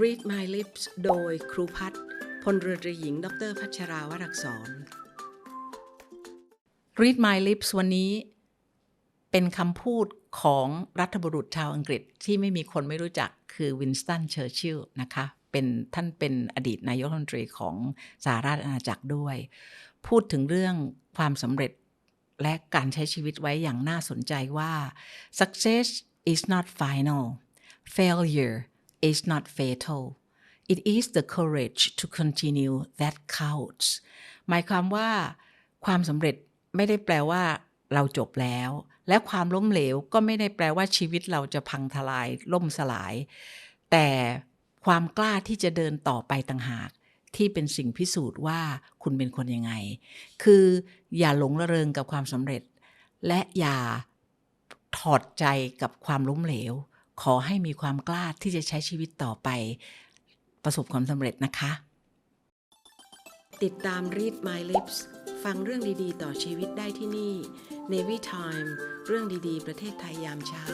Read My Lips โดยครูพัฒน์พลเรือตรีหญิง ดรพัชราวรักษร Read My Lips วันนี้ เป็นคำพูดของรัฐบุรุษชาวอังกฤษที่ไม่มีคนไม่รู้จักคือวินสตันเชอร์ชิลนะคะเป็นท่านเป็นอดีตนายกรัฐมนตรีของสหราชอาณาจักรด้วย พูดถึงเรื่องความสำเร็จและการใช้ชีวิตไว้อย่างน่าสนใจว่า success is not final failure is not fatal it is the courage to continue that counts หมายความว่าความสำเร็จไม่ได้แปลว่าเราจบแล้ว และความล้มเหลวก็ไม่ได้แปลว่าชีวิตเราจะพังทลายล่มสลาย แต่ความกล้าที่จะเดินต่อไปต่างหาก ที่เป็นสิ่งพิสูจน์ว่าคุณเป็นคนยังไง คืออย่าหลงระเริงกับความสำเร็จ และอย่าถอดใจกับความล้มเหลว ขอให้มีความกล้าที่จะใช้ชีวิตต่อไป ประสบความสำเร็จนะคะ ติดตาม Read My Lips ฟังเรื่องดีๆ ต่อชีวิตได้ที่นี่ Navy Time เรื่องดีๆ ประเทศไทยยามเช้า